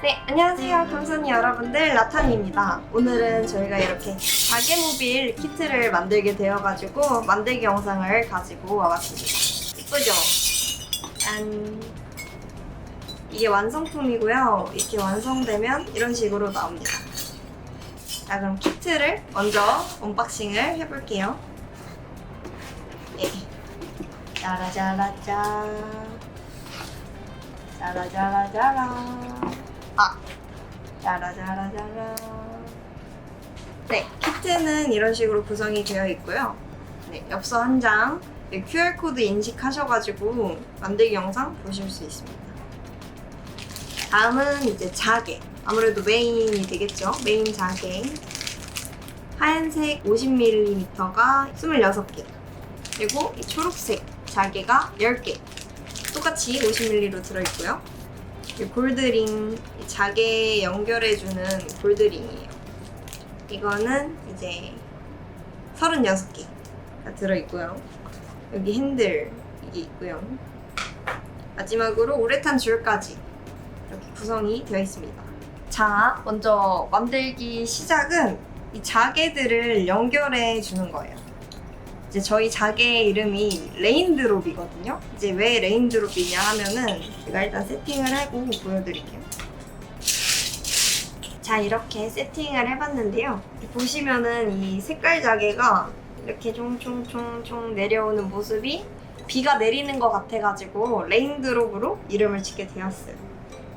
네, 안녕하세요. 금손이 여러분들, 라탄입니다. 오늘은 저희가 이렇게 가게 모빌 키트를 만들게 되어가지고 만들기 영상을 가지고 와봤습니다. 예쁘죠? 짠! 이게 완성품이고요. 이렇게 완성되면 이런 식으로 나옵니다. 자, 그럼 키트를 먼저 언박싱을 해볼게요. 네. 짜라짜라짜. 짜라짜라짜라. 아, 짜라짜라짜라. 네, 키트는 이런 식으로 구성이 되어 있고요. 네, 엽서 한 장, 네, QR코드 인식하셔가지고 만들기 영상 보실 수 있습니다. 다음은 이제 자개. 아무래도 메인이 되겠죠? 메인 자개. 하얀색 50mm가 26개. 그리고 이 초록색 자개가 10개. 똑같이 50ml로 들어있고요. 이 자개 연결해주는 볼드링이에요. 이거는 이제 36개가 들어있고요. 여기 핸들 이게 있고요. 마지막으로 우레탄 줄까지 이렇게 구성이 되어 있습니다. 자, 먼저 만들기 시작은 이 자개들을 연결해 주는 거예요. 이제 저희 자개 이름이 레인드롭이거든요. 이제 왜 레인드롭이냐 하면은 제가 일단 세팅을 하고 보여드릴게요. 자, 이렇게 세팅을 해봤는데요. 보시면은 이 색깔 자개가 이렇게 총총총총 내려오는 모습이 비가 내리는 것 같아가지고 레인드롭으로 이름을 짓게 되었어요.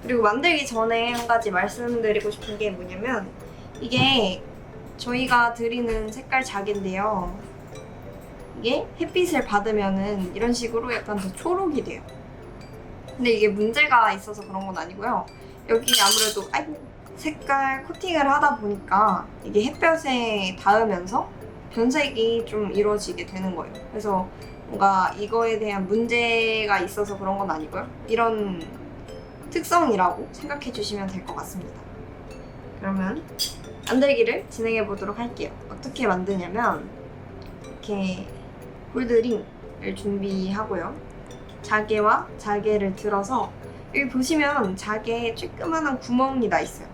그리고 만들기 전에 한 가지 말씀드리고 싶은 게 뭐냐면 이게 저희가 드리는 색깔 자개인데요. 이게 햇빛을 받으면은 이런 식으로 약간 더 초록이 돼요. 근데 이게 문제가 있어서 그런 건 아니고요. 여기 아무래도 아이고, 색깔 코팅을 하다 보니까 이게 햇볕에 닿으면서 변색이 좀 이루어지게 되는 거예요. 그래서 뭔가 이거에 대한 문제가 있어서 그런 건 아니고요. 이런 특성이라고 생각해 주시면 될 것 같습니다. 그러면 만들기를 진행해 보도록 할게요. 어떻게 만드냐면 이렇게 홀드링을 준비하고요. 자개와 자개를 들어서 여기 보시면 자개에 쬐끄만한 구멍이 나 있어요.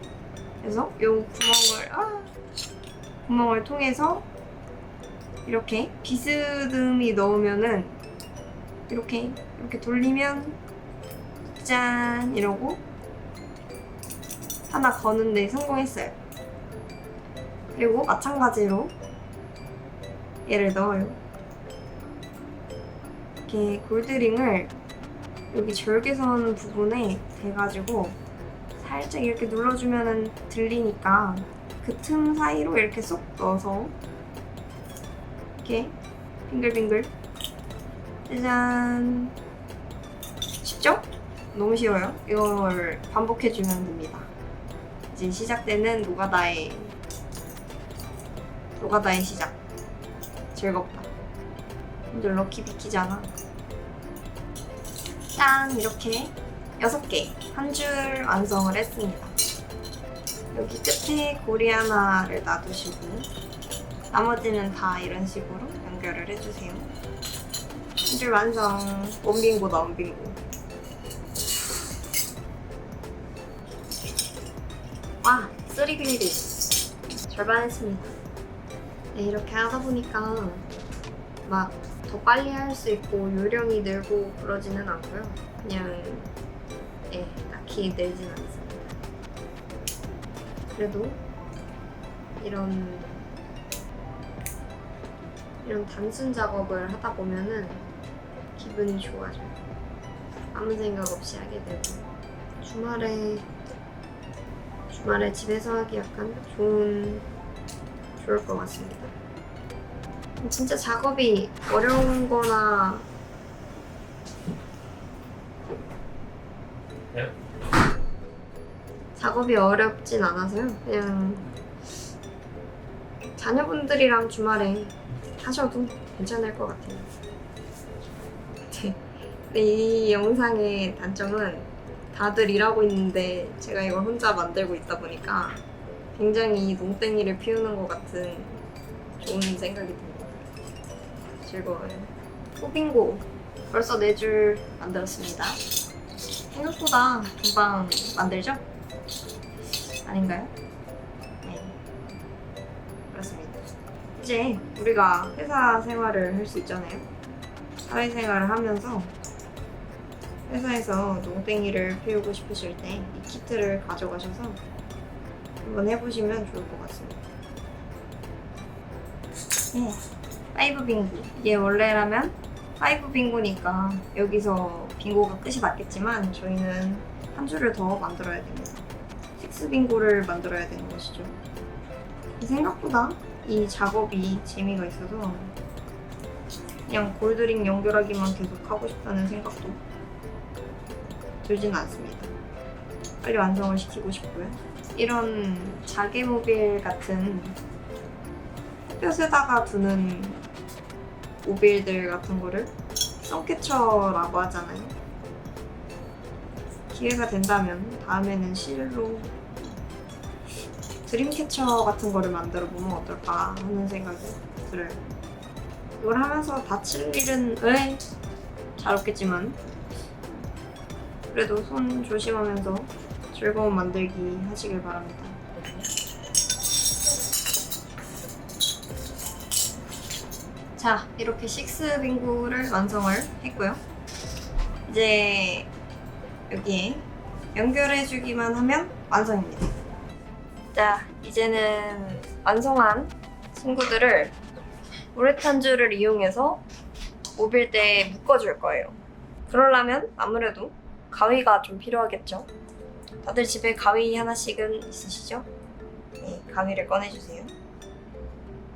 그래서 이 구멍을 아, 구멍을 통해서 이렇게 비스듬히 넣으면은 이렇게 이렇게 돌리면 짠 이러고 하나 거는데 성공했어요. 그리고 마찬가지로 얘를 넣어요. 이렇게 골드링을 여기 절개선 부분에 대가지고 살짝 이렇게 눌러주면은 들리니까 그 틈 사이로 이렇게 쏙 넣어서 이렇게 빙글빙글 짜잔 쉽죠? 너무 쉬워요. 이걸 반복해주면 됩니다. 이제 시작되는 노가다의 노가다의 시작. 즐겁다. 근데 럭키 비키잖아. 짠! 이렇게 여섯 개한 줄 완성을 했습니다. 여기 끝에 고리 하나를 놔두시고 나머지는 다 이런 식으로 연결을 해주세요. 한 줄 완성. 원빙고다 원빙고. 와, 쓰리 빌드. 절반 했습니다. 네, 이렇게 하다 보니까 막 더 빨리 할 수 있고 요령이 늘고 그러지는 않고요. 그냥 예, 딱히 늘진 않습니다. 그래도 이런 이런 단순 작업을 하다 보면은 기분이 좋아져요. 아무 생각 없이 하게 되고 주말에 주말에 집에서 하기 약간 좋은 좋을 것 같습니다. 진짜 작업이 어려운 거나 네? 작업이 어렵진 않아서요. 그냥 자녀분들이랑 주말에 하셔도 괜찮을 것 같아요. 네. 근데 이 영상의 단점은 다들 일하고 있는데 제가 이걸 혼자 만들고 있다 보니까 굉장히 농땡이를 피우는 것 같은 좋은 생각이 듭니다. 즐거워요. 호빙고 벌써 네 줄 만들었습니다. 생각보다 금방 만들죠? 아닌가요? 네. 그렇습니다. 이제 우리가 회사 생활을 할 수 있잖아요. 사회생활을 하면서 회사에서 농땡이를 피우고 싶으실 때 이 키트를 가져가셔서 한번 해보시면 좋을 것 같습니다. 네. 파이브 빙고. 이게 원래라면 파이브 빙고니까 여기서 빙고가 끝이 났겠지만 저희는 한 줄을 더 만들어야 됩니다. 식스 빙고를 만들어야 되는 것이죠. 생각보다 이 작업이 재미가 있어서 그냥 골드링 연결하기만 계속 하고 싶다는 생각도 들지는 않습니다. 빨리 완성을 시키고 싶고요. 이런 자개 모빌 같은 햇볕에다가 두는 모빌들 같은 거를 선캐쳐라고 하잖아요. 기회가 된다면 다음에는 실로 드림캐쳐 같은 거를 만들어 보면 어떨까 하는 생각이 들어요. 이걸 하면서 다칠 일은 왜? 잘 없겠지만 그래도 손 조심하면서 즐거운 만들기 하시길 바랍니다. 자, 이렇게 식스 빙구를 완성을 했고요. 이제 여기에 연결해 주기만 하면 완성입니다. 자, 이제는 완성한 친구들을 우레탄줄을 이용해서 모빌대에 묶어줄 거예요. 그러려면 아무래도 가위가 좀 필요하겠죠. 다들 집에 가위 하나씩은 있으시죠? 네, 가위를 꺼내주세요.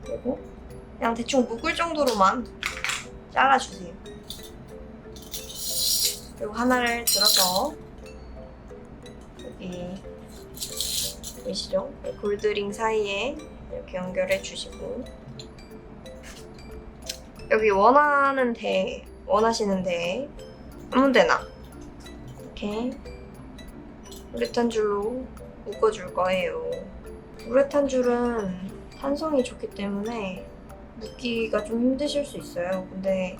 그리고 그냥 대충 묶을 정도로만 잘라주세요. 그리고 하나를 들어서 여기 보이시죠? 네, 골드링 사이에 이렇게 연결해 주시고 여기 원하는 데 원하시는 데 아무 데나 이렇게 우레탄 줄로 묶어줄 거예요. 우레탄 줄은 탄성이 좋기 때문에 묶기가 좀 힘드실 수 있어요. 근데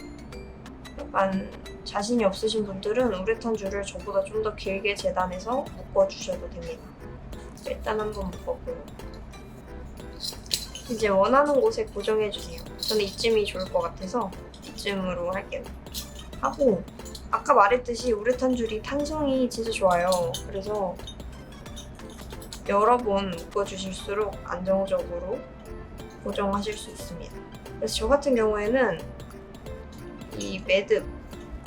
약간 자신이 없으신 분들은 우레탄 줄을 저보다 좀 더 길게 재단해서 묶어주셔도 됩니다. 일단 한번 묶었고요. 이제 원하는 곳에 고정해주세요. 저는 이쯤이 좋을 것 같아서 이쯤으로 할게요. 하고 아까 말했듯이 우레탄 줄이 탄성이 진짜 좋아요. 그래서 여러 번 묶어주실수록 안정적으로 고정하실 수 있습니다. 그래서 저 같은 경우에는 이 매듭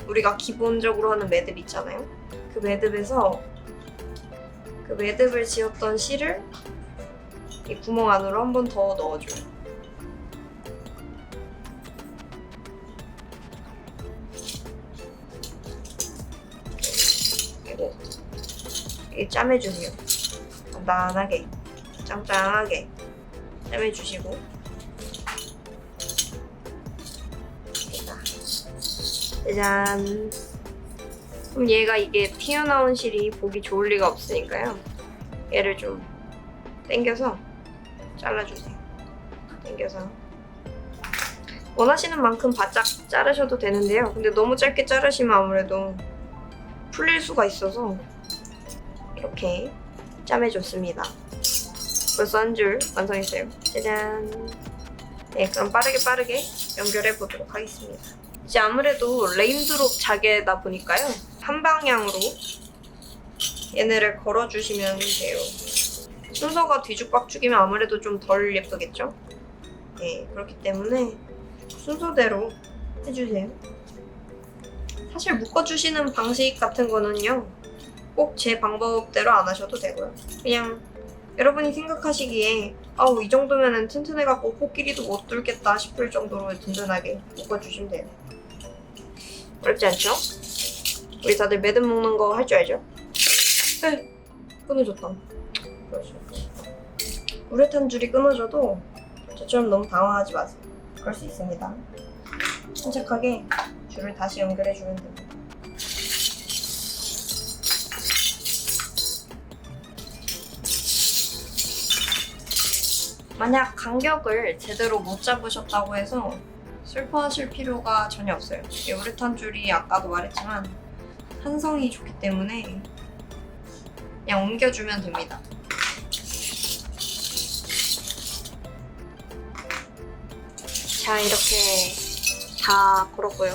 우리가 기본적으로 하는 매듭 있잖아요. 그 매듭에서 그 매듭을 지었던 실을 이 구멍 안으로 한 번 더 넣어줘요. 그리고 이 짜매주세요. 간단하게, 짱짱하게 짜매주시고 짜잔. 그럼 얘가 이게 튀어나온 실이 보기 좋을 리가 없으니까요. 얘를 좀 당겨서 잘라주세요. 당겨서 원하시는 만큼 바짝 자르셔도 되는데요. 근데 너무 짧게 자르시면 아무래도 풀릴 수가 있어서 이렇게 짜매줬습니다. 벌써 한 줄 완성했어요. 짜잔. 네, 그럼 빠르게 빠르게 연결해 보도록 하겠습니다. 이제 아무래도 레인드롭 자개다 보니까요. 한 방향으로 얘네를 걸어주시면 돼요. 순서가 뒤죽박죽이면 아무래도 좀 덜 예쁘겠죠? 네, 그렇기 때문에 순서대로 해주세요. 사실 묶어주시는 방식 같은 거는요, 꼭 제 방법대로 안 하셔도 되고요. 그냥 여러분이 생각하시기에 아우 이 정도면은 튼튼해갖고 코끼리도 못 뚫겠다 싶을 정도로 든든하게 묶어주시면 돼요. 어렵지 않죠? 우리 다들 매듭 묶는 거 할 줄 알죠? 에 끊어졌다. 그렇죠. 우레탄 줄이 끊어져도 저처럼 너무 당황하지 마세요. 그럴 수 있습니다. 침착하게 줄을 다시 연결해 주면 됩니다. 만약 간격을 제대로 못 잡으셨다고 해서 슬퍼하실 필요가 전혀 없어요. 이 우레탄 줄이 아까도 말했지만 탄성이 좋기 때문에 그냥 옮겨주면 됩니다. 자, 이렇게 다 걸었고요.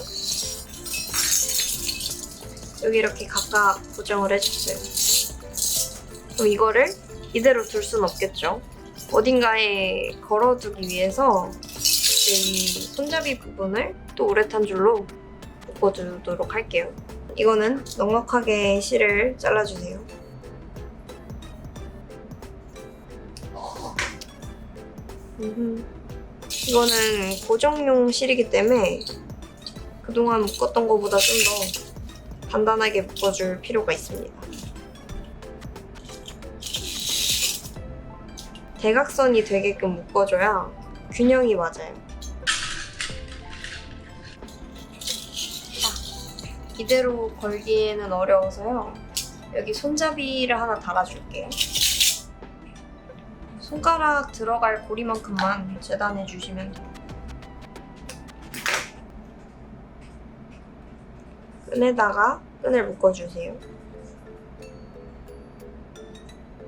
여기 이렇게 각각 고정을 해줬어요. 이거를 이대로 둘 순 없겠죠. 어딘가에 걸어두기 위해서 이 손잡이 부분을 또 우레탄 줄로 묶어주도록 할게요. 이거는 넉넉하게 실을 잘라주세요. 이거는 고정용 실이기 때문에 그동안 묶었던 것보다 좀 더 단단하게 묶어줄 필요가 있습니다. 대각선이 되게끔 묶어줘야 균형이 맞아요. 이대로 걸기에는 어려워서요. 여기 손잡이를 하나 달아줄게요. 손가락 들어갈 고리만큼만 재단해 주시면 돼요. 끈에다가 끈을 묶어주세요.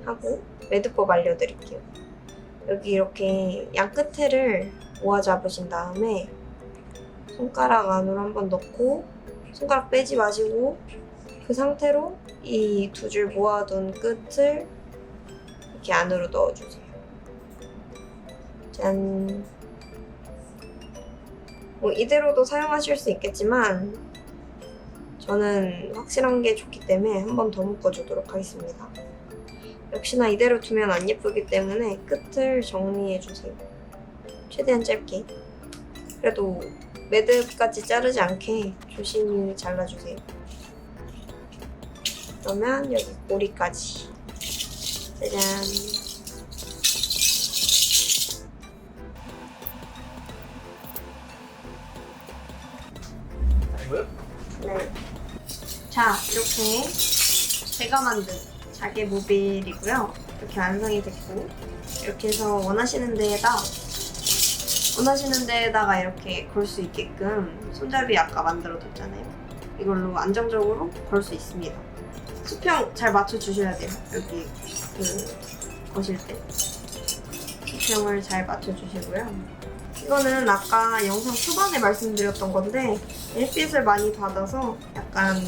하고 매듭법 알려드릴게요. 여기 이렇게 양 끝에를 모아 잡으신 다음에 손가락 안으로 한번 넣고 손가락 빼지 마시고 그 상태로 이 두 줄 모아둔 끝을 이렇게 안으로 넣어주세요. 짠. 뭐 이대로도 사용하실 수 있겠지만 저는 확실한 게 좋기 때문에 한 번 더 묶어주도록 하겠습니다. 역시나 이대로 두면 안 예쁘기 때문에 끝을 정리해주세요. 최대한 짧게. 그래도 매듭까지 자르지 않게 조심히 잘라주세요. 그러면 여기 꼬리까지. 짜잔. 네. 자, 이렇게 제가 만든 자개 모빌이고요. 이렇게 완성이 됐고, 이렇게 해서 원하시는 데에다, 원하시는 데에다가 이렇게 걸 수 있게끔 손잡이 아까 만들어 뒀잖아요. 이걸로 안정적으로 걸 수 있습니다. 수평 잘 맞춰주셔야 돼요. 여기 그 거실 때. 수평을 잘 맞춰주시고요. 이거는 아까 영상 초반에 말씀드렸던 건데 햇빛을 많이 받아서 약간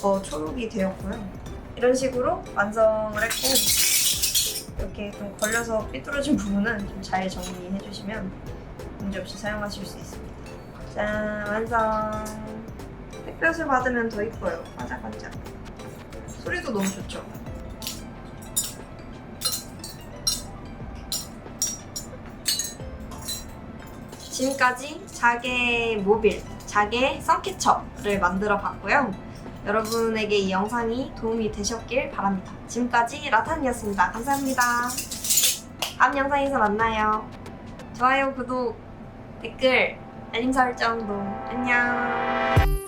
더 초록이 되었고요. 이런 식으로 완성을 했고 이렇게 좀 걸려서 삐뚤어진 부분은 좀 잘 정리해 주시면 문제 없이 사용하실 수 있습니다. 짠 완성! 햇볕을 받으면 더 이뻐요. 반짝반짝. 소리도 너무 좋죠? 지금까지 자개 모빌, 자개 선캐쳐를 만들어 봤고요. 여러분에게 이 영상이 도움이 되셨길 바랍니다. 지금까지 라탄이었습니다. 감사합니다. 다음 영상에서 만나요. 좋아요, 구독, 댓글, 알림 설정도. 안녕.